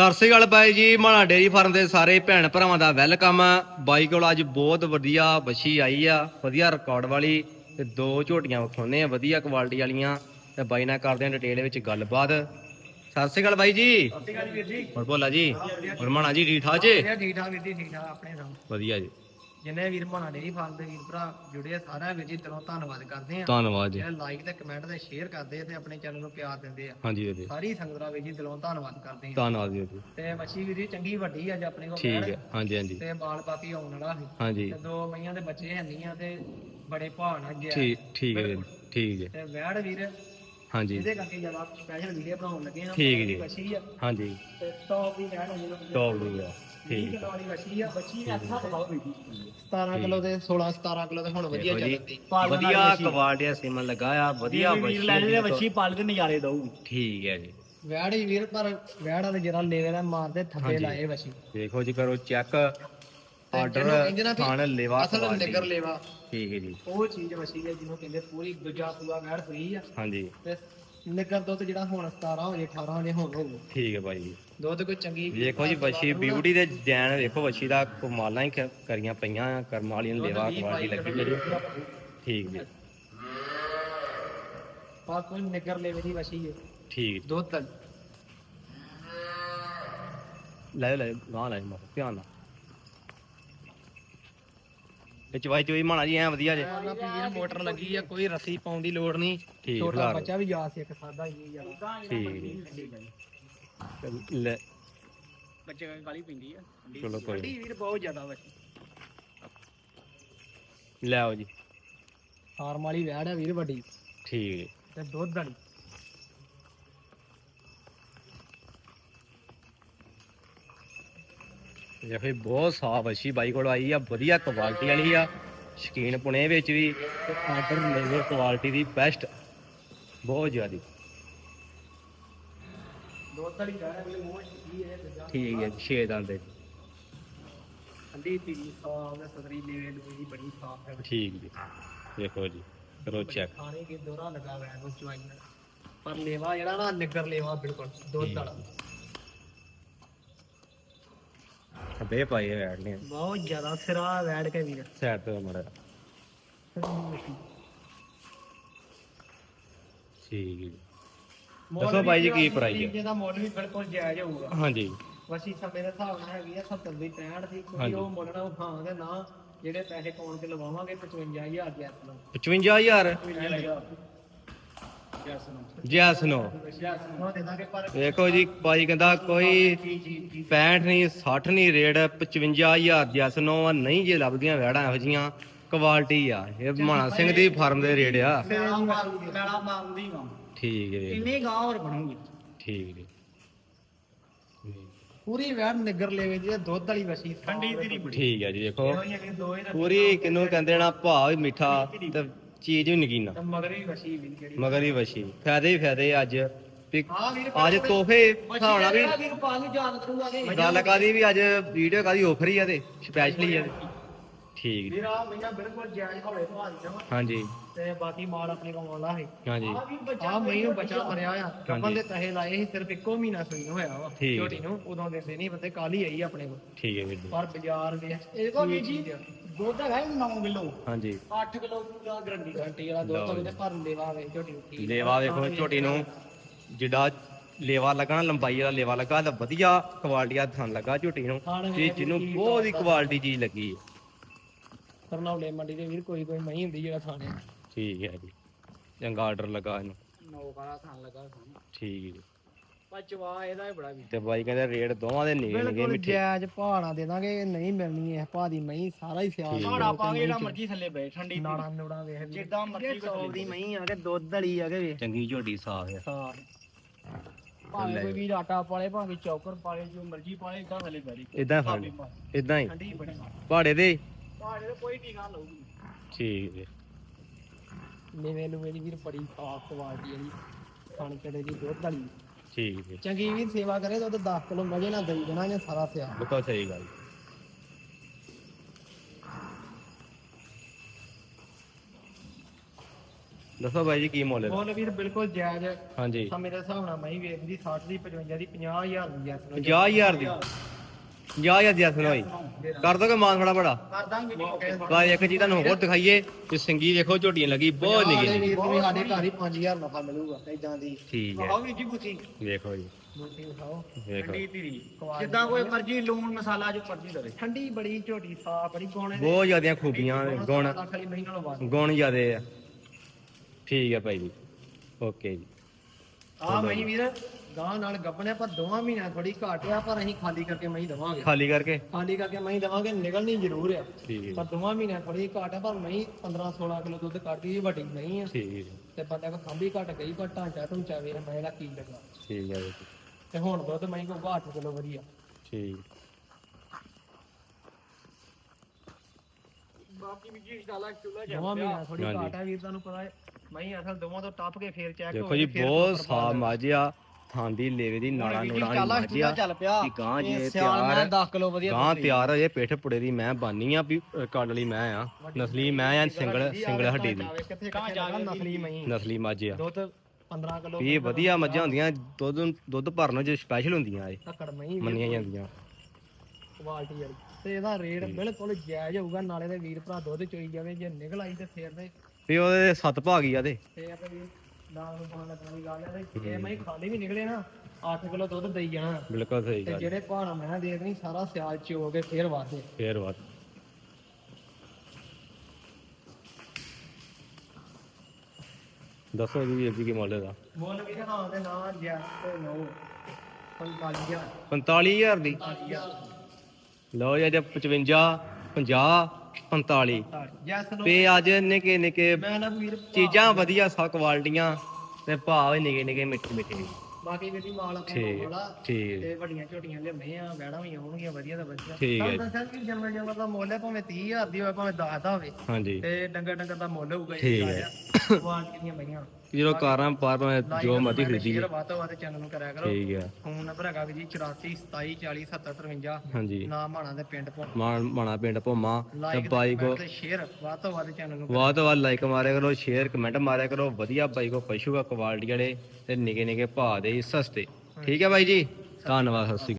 ਸਤਿ ਸ੍ਰੀ ਅਕਾਲ ਬਾਈ ਜੀ ਮਾਣਾ dairy farm ਦੇ ਸਾਰੇ ਭੈਣ ਭਰਾਵਾਂ ਦਾ ਵੈਲਕਮ। ਬਾਈ ਕੋਲ ਅੱਜ ਬਹੁਤ ਵਧੀਆ ਬੱਛੀ ਆਈ ਆ ਵਧੀਆ ਰਿਕਾਰਡ ਵਾਲੀ ਤੇ ਦੋ ਝੋਟੀਆਂ ਵਿਖਾਉਨੇ ਆ ਵਧੀਆ ਕੁਆਲਿਟੀ ਵਾਲੀਆਂ। ਤੇ ਬਾਈ ਨਾਲ ਕਰਦੇ ਆ ਡਿਟੇਲ ਵਿੱਚ ਗੱਲਬਾਤ। ਸਤਿ ਸ੍ਰੀ ਅਕਾਲ ਬਾਈ ਜੀ? ਸਤਿ ਸ਼੍ਰੀ ਅਕਾਲ ਵੀਰ ਜੀ। ਹੋਰ ਭੋਲਾ ਜੀ? ਹੋਰ ਮਾਣਾ ਜੀ ਠੀਕ ਠਾਕ ਜੀ? ਠੀਕ ਠਾਕ ਵੀਰ ਜੀ ਠੀਕ ਠਾਕ ਆਪਣੇ ਸਭ ਵਧੀਆ ਜੀ। ਜਿੰਨੇ ਵੀਰ ਮਾਣਾ ਡੇਰੀ ਫਾਰਮ ਦੇ ਵੀਰ ਭਰਾ ਜੁੜੇ ਆ ਸਾਰਿਆਂ ਵੀਰ ਜੀ ਦਿਲੋਂ ਧੰਨਵਾਦ ਕਰਦੇ ਆ। ਧੰਨਵਾਦ ਜੀ। ਜਿਹੜੇ ਲਾਈਕ ਤੇ ਕਮੈਂਟ ਤੇ ਸ਼ੇਅਰ ਕਰਦੇ ਆ ਤੇ ਆਪਣੇ ਚੈਨਲ ਨੂੰ ਪਿਆਰ ਦਿੰਦੇ ਆ। ਹਾਂਜੀ ਵੀਰ ਜੀ। ਸਾਰੀ ਸੰਗਤ ਦਾ ਵੀਰ ਜੀ ਦਿਲੋਂ ਧੰਨਵਾਦ ਕਰਦੇ ਆ। ਧੰਨਵਾਦ ਵੀਰ ਜੀ। ਤੇ ਮੱਛੀ ਵੀਰ ਜੀ ਚੰਗੀ ਵੱਡੀ ਅੱਜ ਆਪਣੇ ਕੋਲ ਠੀਕ ਹੈ ਹਾਂਜੀ ਹਾਂਜੀ। ਤੇ ਬਾਲ ਪਾਪੀ ਆਉਣ ਵਾਲਾ ਸੀ। ਹਾਂਜੀ। ਤੇ ਦੋ ਮਈਆਂ ਦੇ ਬੱਚੇ ਹੈਨੀ ਆ ਤੇ ਬੜੇ ਭਾਅ ਨਾਲ ਗਿਆ ਠੀਕ ਠੀਕ ਹੈ ਠੀਕ ਹੈ ਤੇ ਵੈੜ ਵੀਰ। ਹਾਂਜੀ। ਇਹਦੇ ਕਰਕੇ ਜ਼ਿਆਦਾ ਸਪੈਸ਼ਲ ਵੀਡੀਓ ਬਣਾਉਣ ਲੱਗੇ ਆ। ਠੀਕ ਜੀ। ਬੱਚੀ ਆ। ਹਾਂਜੀ। ਤੇ ਟੌਪ ਦੀ ਵੈੜ ਆ ਜਿਹਨੂੰ ਟੌਪ ਦੀ ਆ। ਠੀਕ ਕਿਲੋ ਵਾਲੀ ਬੱਚੀ ਆ। ਬੱਚੀ ਨੇ ਅੱਛਾ ਬਹੁਤ ਵੀਰ 17 ਕਿਲੋ ਤੇ 16 17 ਕਿਲੋ ਤੇ ਹੁਣ ਵਧੀਆ ਚੱਲਦੀ ਵਧੀਆ ਕੁਆਲਿਟੀ ਸੀਮਨ ਲੱਗਾ ਆ ਵਧੀਆ ਬੱਛੀ ਲੈਣੇ ਬੱਚੀ ਪਾਲ ਕੇ ਨਜ਼ਾਰੇ ਦਊਗੀ ਠੀਕ ਹੈ ਜੀ। ਹੀ ਵੀਰ ਪਰ ਵੈੜ ਵਾਲੇ ਜਿਹੜਾ ਲੇਵੇ ਦਾ ਮਾਰਦੇ ਥੱਬੇ ਲਾਏ ਬੱਚੀ ਦੇਖੋ ਜੀ ਕਰੋ ਚੈੱਕ। ਆਰਡਰ ਖਾਣ ਲੇਵਾ ਅਸਲ। ਨਿਗਰ ਲੇਵਾ। ਠੀਕ ਹੈ ਜੀ। ਉਹ ਚੀਜ਼ ਬੱਚੀ ਹੈ ਜਿਹਨੂੰ ਕਹਿੰਦੇ ਪੂਰੀ ਦੂਜਾ ਸੂਆ ਵੈੜ ਫਰੀ ਆ। ਹਾਂਜੀ। ਤੇ ਨਿਗਰ ਦੁੱਧ ਜਿਹੜਾ ਹੁਣ 17 ਹੋ ਜੇ 18 ਹੋ ਜੇ ਹੁਣ ਹੋਊ ਠੀਕ ਹੈ ਭਾਈ ਦੁੱਧ ਕੋਈ ਚੰਗੀ ਦੇਖੋ ਜੀ ਬੱਛੀ ਬਿਊਟੀ ਦੇ ਡੈਨ ਦੇਖੋ ਬੱਛੀ ਦਾ ਕਮਾਲਾਂ ਹੀ ਕ- ਕਰੀਆਂ ਪਈਆਂ ਆ ਕਰਮ ਵਾਲੀਆਂ ਨੂੰ ਲੇਵਾ ਕੁਆਲਿਟੀ ਲੱਗੀ ਜਿਹੜੀ ਠੀਕ ਜੀ। ਪਾ ਕੋਈ ਨਿਗਰ ਲੇਵੇ ਦੀ ਬੱਚੀ ਹੈ। ਠੀਕ ਦੁੱਧ। ਤੱਕ ਲੈ ਲੈ ਗਾਂ ਲੈ ਮਾਰ ਧਿਆਨ ਨਾਲ। ਇਹ ਚਵਾਈ ਚੋਈ ਮਾਣਾ ਜੀ ਐ ਵਧੀਆ ਜੇ। ਨਾ ਮੋਟਰ ਲੱਗੀ ਆ ਕੋਈ ਰੱਸੀ ਪਾਉਣ ਦੀ ਲੋੜ ਨਹੀਂ। ਠੀਕ ਛੋਟਾ ਬੱਚਾ ਵੀ ਜਾ ਸਿੱਖ ਸਕਦਾ ਹੀ ਯਾਰ। ਠੀਕ। ਲੈ। ਬੱਚੇ ਗਾਲੀ ਪੈਂਦੀ ਆ। ਚਲੋ ਕੋਈ ਨੀ। ਵੀਰ ਬਹੁਤ ਜ਼ਿਆਦਾ ਬੱਚੀ ਲੈ ਆਓ ਜੀ। ਫਾਰਮ ਵਾਲੀ ਵੈੜ ਆ ਵੀਰ ਵੱਡੀ। ਠੀਕ। ਤੇ ਦੁੱਧ ਵਾਲੀ। ਇਹ ਬਹੁਤ ਸਾਫ਼ ਅੱਛੀ ਬਾਈ ਕੋਲ ਆਈ ਆ ਵਧੀਆ ਕੁਆਲਿਟੀ ਵਾਲੀ ਆ ਸ਼ਕੀਨ ਪੁਣੇ ਵਿੱਚ ਵੀ ਤੇ ਆਰਡਰ ਲੈਵਲ ਕੁਆਲਿਟੀ ਦੀ ਬੈਸਟ ਬਹੁਤ ਜ਼ਿਆਦੀ। ਦੁੱਧ ਵਾਲੀ ਵੈੜ ਆ ਵੀਰ ਮੋਹ ਕੀ ਹੈ ਠੀਕ ਹੈ 6 ਦੰਦ ਦੇ ਠੰਡੀ ਤੀਰੀ ਸਾਫ਼ ਤੇ ਸਦਰੀ ਲੇਵੇ ਦੀ ਬੜੀ ਸਾਫ਼ ਹੈ। ਠੀਕ ਜੀ। ਦੇਖੋ ਜੀ ਕਰੋ ਚੈੱਕ ਖਾਣੇ ਕੇ ਦੋਰਾ ਲਗਾ ਵੈੜ ਨੂੰ ਚਵਾਈ ਨਾਲ। ਪਰ ਲੇਵਾ ਜਿਹੜਾ ਨਾ ਨਿੱਗਰ ਲੇਵਾ ਬਿਲਕੁਲ ਦੁੱਧ ਵਾਲਾ। ਪਾਏ ਹੋਏ ਐਡ ਨੇ ਬਹੁਤ ਜ਼ਿਆਦਾ ਸਿਰਾ ਵੈੜ ਕੇ ਵੀਰ। ਸਾਈਡ ਤੇ ਮੜਾ। ਠੀਕ ਜੀ ਦੱਸੋ ਬਾਈ ਜੀ ਕੀ price ਹੈ? ਜਿਹਦਾ ਮੁੱਲ ਵੀ ਬਿਲਕੁਲ ਜਾਇਜ਼ ਹੋਊਗਾ। ਹਾਂਜੀ। ਵਸੀ ਸਮੇਂ ਦੇ ਹਿਸਾਬ ਨਾਲ ਹੈਗੀ ਆ 70 ਦੀ 63 ਦੀ ਹਾਂਜੀ। ਕਿਉਂਕਿ ਉਹ ਮੁੱਲਣਾ ਉਠਾਵਾਂਗੇ ਨਾ ਜਿਹੜੇ ਪੈਸੇ ਕੌਣ ਤੇ ਲਵਾਵਾਂਗੇ 55000 ਜੈਸ ਨੂੰ 55000 ਜੈਸ ਨੂੰ ਜੈਸ ਨੋ ਜੈਸ ਨੂੰ ਦੇ ਦਾਂਗੇ ਪਰ ਦੇਖੋ ਜੀ ਬਾਈ ਕਹਿੰਦਾ ਕੋਈ 65 ਨਹੀਂ 60 ਨਹੀਂ ਰੇਟ 55000 ਜੈਸ ਨੋ ਆ ਨਹੀਂ ਜੇ ਲੱਭਦੀਆਂ ਵੈੜਾਂ ਇਹੋ ਜੀਆਂ ਕੁਆਲਿਟੀ ਆ। ਇਹ ਮਾਣਾ ਸਿੰਘ ਦੀ ਫਾਰਮ ਦੇ ਰੇਟ ਆ। ਠੀਕ ਹੈ ਜੀ, ਇੰਨੀ ਗਾਂ ਹੋਰ ਬਣੂਗੀ? ਠੀਕ ਜੀ। ਪੂਰੀ ਵੈੜ ਨਿੱਗਰ ਲੈਵੇ ਜੀ ਦੁੱਧ ਵਾਲੀ ਵਸੀ ਠੰਡੀ ਦੀ ਨਹੀਂ ਠੀਕ ਹੈ ਜੀ ਦੇਖੋ। ਹੀ ਪੂਰੀ ਕਿਨੂੰ ਕਹਿੰਦੇ ਨਾ ਭਾਅ ਵੀ ਮਿੱਠਾ ਤੇ ਚੀਜ਼ ਵੀ ਨਗੀਨਾ। ਤਾਂ ਮਗਰ ਹੀ ਵਸੀ ਵੀ ਜਿਹੜੀ। ਮਗਰ ਹੀ ਵਸ਼ੀ। ਫਾਇਦੇ ਹੀ ਫਾਇਦੇ ਅੱਜ। ਵੀ ਹਾਂ ਵੀਰ ਅੱਜ ਤੋਹਫੇ ਹਿਸਾਬ ਵੀ ਵੀਰ ਪਾ ਨੂੰ ਯਾਦ ਕਰੂਗਾ ਕਿ ਗੱਲ ਕਾਦੀ ਵੀ ਅੱਜ ਵੀਡੀਓ ਕਾਦੀ ਆਫਰ ਹੀ ਆ ਤੇ ਸਪੈਸ਼ਲੀ ਆ। ਤੇ। ਠੀਕ। ਜੀ ਵੀਰ ਆ ਮਈਆਂ ਬਿਲਕੁਲ ਜਾਇਜ਼ ਤੋਂ ਆ ਜਾਵਾਂ ਹਾਂਜੀ। ਤੇ ਬਾਕੀ ਮਾਲ ਆਪਣੇ ਕੋਲ ਆਉਂਦਾ ਹੈ ਹਾਂਜੀ। ਆ ਮਈ ਨੂੰ ਬੱਚਾ ਮਰਿਆ ਆ। ਕੱਪਨ ਦੇ ਤਹੇ ਲਾਏ ਸੀ ਸਿਰਫ ਇੱਕੋ ਮਹੀਨਾ ਸੂਈ ਨੂੰ ਹੋਇਆ ਵਾ। ਠੀਕ। ਛੋਟੀ ਨੂੰ ਉਦੋਂ ਦਿੰਦੇ ਨਹੀਂ ਬੰਦੇ ਕੱਲ ਆਈ ਆਪਣੇ ਕੋਲ। ਠੀਕ ਹੈ ਵੀਰ ਜੀ। ਪਰ ਬਾਜ਼ਾਰ ਦੇ ਇਹਦੇ ਕੋਲ ਵੀ ਜੀ ਦੁੱਧ ਹੈਗਾ 9 ਕਿਲੋ। ਹਾਂਜੀ। 8 ਕਿਲੋ ਪੂਰਾ ਗਰੰਟੀ ਗਰੰਟੀ ਵਾਲਾ ਦੁੱਧ ਤੇ ਭਰਨ ਦੇਵਾ ਵੇ ਝੋਟੀ ਠੀਕ ਲੇਵਾ ਵੇਖੋ ਝੋਟੀ ਨੂੰ ਜਿੱਡਾ ਲੇਵਾ ਲੱਗਣਾ ਲੰਬਾਈ ਵਾਲਾ ਲੇਵਾ ਲੱਗਾ ਤਾਂ ਵਧੀਆ ਕੁਆਲਿਟੀ ਦਾ ਥਣ ਲੱਗਾ ਝੋਟੀ ਨੂੰ। ਤੇ ਜਿਹਨੂੰ ਬਹੁਤ ਹੀ ਕੁਆਲਿਟੀ ਚੀਜ਼ ਲੱਗੀ ਹੈ। ਕਰਨੌਲੇ ਮੰਡੀ ਦੇ ਵੀਰ ਕੋਈ ਕੋਈ ਮਹੀਂ ਹੁੰਦੀ ਜਿਹੜਾ ਥਾਣੇ। ਠੀਕ ਹੈ ਜੀ। ਚੰਗਾ ਆਰਡਰ ਲੱਗਾ ਇਹਨੂੰ। ਨੌ ਵਾਲਾ ਥਾਣ ਲੱਗਾ ਠੀਕ ਹੈ ਜੀ। ਪਰ ਚਵਾ ਇਹਦਾ ਹੀ ਬੜਾ ਵੀ ਤੇ ਬਾਈ ਕਹਿੰਦੇ ਰੇਟ ਦੋਵਾਂ ਦੇ ਨਿਗੇ ਨਿਗੇ ਬਿਲਕੁਲ ਮਿੱਠੇ। ਜਾਇਜ਼ ਭਾਣਾ ਦੇ ਦਾਂਗੇ ਨਹੀਂ ਮਿਲਣੀ ਇਹ ਭਾ ਦੀ ਮਹੀਂ ਸਾਰਾ ਹੀ ਸਿਆਲ ਭਾੜਾ ਪਾਗੇ ਜਿਹੜਾ ਮਰਜ਼ੀ ਥੱਲੇ ਬੈ ਠੰਡੀ ਨਾੜਾ ਨੂੜਾ ਵੇਖ ਜਿੱਦਾਂ ਮਰਜ਼ੀ ਚੌਬ ਦੀ ਮਹੀਂ ਆ ਕੇ ਦੁੱਧ ਵਾਲੀ ਆ ਕੇ ਵੇਖ। ਚੰਗੀ ਝੋਟੀ ਸਾਫ਼ ਹੈ। ਹਾਂ ਭਾਵੇਂ ਕੋਈ ਵੀ ਆਟਾ ਪਾਲੇ ਭਾਵੇਂ ਚੌਕਰ ਪਾਲੇ ਜੋ ਮਰਜ਼ੀ ਪਾਲੇ ਇਦਾਂ ਥੱਲੇ ਬੈਰੀ ਇਦਾਂ ਫੜ ਇਦਾਂ ਹੀ। ਠੰਡੀ ਬੜੀ। ਪਹਾੜੇ ਦੇ। ਭਾੜੇ ਤੇ ਕੋਈ ਟੀਕਾ ਲਾਊਗੀ। ਠੀਕ ਹੈ। ਨਿਵੇਂ ਨੂੰ ਮੇਰੀ ਵੀਰ ਬੜੀ ਸਾਫ਼ ਕੁਆਲਿਟੀ ਵਾਲੀ ਖਾਣ ਚੜੇ ਦੀ ਦੁੱਧ ਵਾਲੀ। ਠੀਕ ਹੈ। ਚੰਗੀ ਵੀਰ ਸੇਵਾ ਕਰੇ ਤਾਂ ਉਹਦੇ 10 ਕਿਲੋ ਮਜੇ ਨਾਲ ਦਈ ਦੇਣਾ ਇਹਨੇ ਸਾਰਾ ਸਿਆਲ ਬਿਲਕੁਲ ਸਹੀ ਗੱਲ। ਦੱਸੋ ਬਾਈ ਜੀ ਕੀ ਮੁੱਲ ਇਹਦਾ? ਮੁੱਲ ਵੀਰ ਬਿਲਕੁਲ ਜਾਇਜ਼ ਹਾਂਜੀ। ਸਮੇਂ ਦੇ ਹਿਸਾਬ ਨਾਲ ਮੈਂ ਵੇਚਦੀ 60 ਦੀ 55 ਦੀ 50000 ਦੀ ਜੈਸ ਨੂੰ 50000 ਦੀ? 50000 ਦੀ ਅਸਲ ਹੋਈ ਕਰ ਦੋਗੇ ਮਾਨ ਬੜਾ ਬੜਾ? ਕਰ ਦਾਂਗੇ ਕਾ ਇੱਕ ਚੀਜ਼ ਤੁਹਾਨੂੰ ਹੋਰ ਦਿਖਾਈਏ ਤੇ ਸਿੰਗੀ ਦੇਖੋ ਝੋਟੀਆਂ ਲੱਗੀ ਬਹੁਤ ਨਿੱਕੀ ਵੀ ਸਾਡੇ ਘਰ ਹੀ 5000 ਨਫਾ ਮਿਲੂਗਾ ਇਦਾਂ ਦੀ। ਠੀਕ ਹੈ। ਆਓ ਵੀਰ ਜੀ ਬੁੱਤੀ ਵੇਖੋ ਜੀ। ਬੁੱਤੀ ਉਠਾਓ ਵੇਖੋ ਧੀਰੀ। ਜਿੱਦਾਂ ਕੋਈ ਮਰਜ਼ੀ ਲੂਣ ਮਸਾਲਾ ਜੋ ਮਰਜ਼ੀ ਦਵੇ। ਠੰਡੀ ਬੜੀ ਝੋਟੀ ਸਾਫ਼ ਬੜੀ ਗੋਣੇ ਬਹੁਤ ਜ਼ਿਆਦੀਆਂ ਖੂਬੀਆਂ ਗੁਣ ਗੁਣ ਜ਼ਿਆਦੇ ਆ। ਠੀਕ ਹੈ ਭਾਈ ਜੀ। ਓਕੇ ਜੀ। ਆ ਮਹੀਂ ਵੀਰ ਗਾਂ ਨਾਲ ਗੱਬਣੇ ਪਰ ਦੋਵਾਂ ਮਹੀਨਿਆਂ ਥੋੜੀ ਘੱਟ ਆ ਪਰ ਅਸੀਂ ਖਾਲੀ ਕਰਕੇ ਮਹੀਂ ਦਵਾਂਗੇ। ਖਾਲੀ ਕਰਕੇ? ਖਾਲੀ ਕਰਕੇ ਮਹੀਂ ਦਵਾਂਗੇ ਨਿਕਲਣੀ ਜ਼ਰੂਰ ਆ। ਠੀਕ ਹੈ। ਪਰ ਦੋਵਾਂ ਮਹੀਨਿਆਂ ਥੋੜੀ ਘੱਟ ਆ ਪਰ ਮਹੀਂ 15 16 ਕਿਲੋ ਦੁੱਧ ਕੱਢਦੀ ਵੱਡੀ ਨਹੀਂ ਆ। ਠੀਕ ਹੈ। ਤੇ ਬੰਦੇ ਕੋ ਖੰਭੀ ਘੱਟ ਗਈ ਪਰ ਢਾਂਚਾ ਢੁੰਚਾ ਵੀਰ ਮੈਂ ਦਾ ਕੀ ਲੱਗਾ। ਠੀਕ ਹੈ ਜੀ, ਤੇ ਹੁਣ ਦੁੱਧ ਮਹੀਂ ਕੋ 8 ਕਿਲੋ ਵਧੀਆ। ਠੀਕ। ਬਾਕੀ ਵੀ ਜੀ ਇਨਸ਼ਾਅੱਲਾ ਚੁੱਲਾ ਦੋਵਾਂ ਮਹੀਨਿਆਂ ਥੋੜੀ ਹਾਂਜੀ। ਘੱਟ ਆ ਵੀਰ ਤੁਹਾਨੂੰ ਪਤਾ ਹੈ। ਮਹੀਂ ਅਸਲ ਦੋਵਾਂ ਤੋਂ ਟੱਪ ਕੇ ਫੇਰ ਚੈੱਕ ਦੇਖੋ ਜੀ ਬਹੁਤ ਸਾਫ਼ ਮਾਝਿਆ ਥਾਂ ਦੀ ਲੇਵੇ ਦੀ ਨਾੜਾ ਨੂੜਾ ਮਾਝਿਆ ਚੱਲ ਪਿਆ। ਕਿ ਗਾਂ ਜੇ ਸਿਆਲ ਮੈਂ ਤਿਆਰ 10 ਕਿਲੋ ਵਧੀਆ ਗਾਂ ਤਿਆਰ ਹੋ ਜੇ ਪਿੱਠ ਪੁੜੇ ਦੀ ਮੈਂ ਬਾਨੀ ਆ ਵੀ ਕੱਢ ਲਈ ਮੈਂ ਆ ਨਸਲੀ ਮੈਂ ਆ ਸਿੰਗਲ ਸਿੰਗਲ ਹੱਡੀ ਦੀ। ਕਿੱਥੇ ਕਿੱਥੇ ਜਾਣਾ ਨਸਲੀ ਮਹੀਂ ਨਸਲੀ ਮਾਝਿਆ। ਦੁੱਧ 15 ਕਿਲੋ ਇਹ ਵਧੀਆ ਮੱਝਾਂ ਹੁੰਦੀਆਂ ਦੁੱਧ ਦੁੱਧ ਭਰਨ ਚ ਸਪੈਸ਼ਲ ਹੁੰਦੀਆਂ ਇਹ। ਧੱਕੜ ਮਹੀਂ ਮੰਨੀਆਂ ਜਾਂਦੀਆਂ। ਕੁਆਲਿਟੀ ਵਾਲੀ। ਤੇ ਇਹਦਾ ਰੇਟ ਬਿਲਕੁਲ ਜਾਇਜ਼ ਹੋਊਗਾ ਨਾਲੇ ਦੇ ਵੀਰ ਭਰਾ ਦੁੱਧ ਚੋਈ ਜਾਵੇ ਜੇ ਨਿਕਲ ਆਈ ਤੇ ਫੇਰ ਦੇ ਤੇ ਉਹਦੇ ਸੱਤ ਭਾਗ ਹੀ ਆ ਤੇ ਫੇਰ ਤੇ ਵੀ ਨਾਲ ਨੂੰ ਪਾਉਣ ਲੱਗਣ ਦੀ ਗੱਲ ਹੈ ਤੇ ਜੇ ਮੈਂ ਖਾਲੀ ਵੀ ਨਿਕਲੇ ਨਾ 8 ਕਿਲੋ ਦੁੱਧ ਦੇਈ ਜਾਣਾ। ਬਿਲਕੁਲ ਸਹੀ ਤੇ ਗੱਲ। ਜਿਹੜੇ ਪਹਾੜਾ ਮੈਂ ਦੇ ਦੇਣੀ ਸਾਰਾ ਸਿਆਲ ਚ ਹੋ ਕੇ ਫੇਰ ਵਾਦੇ ਫੇਰ ਬਾਤ ਦੱਸੋ ਜੀ ਵੀਰ ਜੀ ਕੀ ਮੁੱਲ ਦਾ ਮੁੱਲ ਵੀ ਹਾਂ ਦੇ ਨਾਂ ਜੈਸ ਤੇ ਨੋ 45000 45000 ਦੀ? ਲਓ ਜੀ ਅੱਜ 55 50 45 ਜੈਸ ਤੇ ਅੱਜ ਨਿੱਕੇ ਨਿੱਕੇ ਮੈਂ ਨਾ ਵੀਰ ਚੀਜ਼ਾਂ ਵਧੀਆ ਸਾ ਕੁਆਲਟੀਆਂ ਤੇ ਭਾਅ ਵੀ ਨਿੱਕੇ ਨਿੱਕੇ ਮਿੱਠੇ ਮਿੱਠੇ ਬਾਕੀ ਵੀ ਮਾਲ ਆਪਣੇ ਠੀਕ ਕੋਲ ਆ ਠੀਕ। ਤੇ ਵੱਡੀਆਂ ਝੋਟੀਆਂ ਲਿਆਉਂਦੇ ਆ ਬੈਣਾ ਵੀ ਆਉਣਗੀਆਂ ਵਧੀਆ ਤਾਂ ਵਧੀਆ। ਠੀਕ ਹੈ ਦੱਸਿਆ ਕਿ ਜਨਮ ਜਨਮ ਦਾ ਮੁੱਲ ਹੈ ਭਾਵੇਂ 30000 ਦੀ ਹੋਵੇ ਭਾਵੇਂ 10 ਦਾ ਹੋਵੇ। ਹਾਂਜੀ। ਤੇ ਡੰਗਰ ਡੰਗਰ ਦਾ ਮੁੱਲ ਹੋਊਗਾ ਠੀਕ ਹੈ। ਵਾਂ ਕਿੰਨੀਆਂ ਬਈਆਂ ਜਦੋਂ ਕਾਰਾਂ ਪਾਰ ਜੋ ਮਰਜ਼ੀ ਖਰੀਦੀ ਸ਼ੇਅਰ ਵਾਤੋ ਵਾਤ ਚੈਨਲ ਨੂੰ ਕਰਿਆ ਕਰੋ। ਠੀਕ ਫੋਨ ਨੰਬਰ ਹੈਗਾ ਜੀ 84 27 40 70 53 ਹਾਂਜੀ। ਨਾਮ ਮਾਣਾ ਦੇ ਪਿੰਡ ਤੋਂ ਮਾਣ ਪਿੰਡ ਭੋਮਾ ਤੇ ਲਾਈਕ ਬਾਈ ਕੋ ਸ਼ੇਅਰ ਵਾਤੋ ਵਾਤ ਚੈਨਲ ਨੂੰ ਵਾਹ ਤੋਂ ਵਾਹ ਲਾਈਕ ਮਾਰਿਆ ਕਰੋ ਸ਼ੇਅਰ ਕਮੈਂਟ ਮਾਰਿਆ ਕਰੋ। ਵਧੀਆ ਬਾਈ ਕੋ ਪਸ਼ੂ ਆ ਕੁਆਲਿਟੀ ਵਾਲੇ ਤੇ ਨਿੱਕੇ ਨਿੱਕੇ ਭਾਅ ਦੇ ਸਸਤੇ। ਠੀਕ ਹੈ ਬਾਈ ਜੀ। ਧੰਨਵਾਦ ਸਤਿ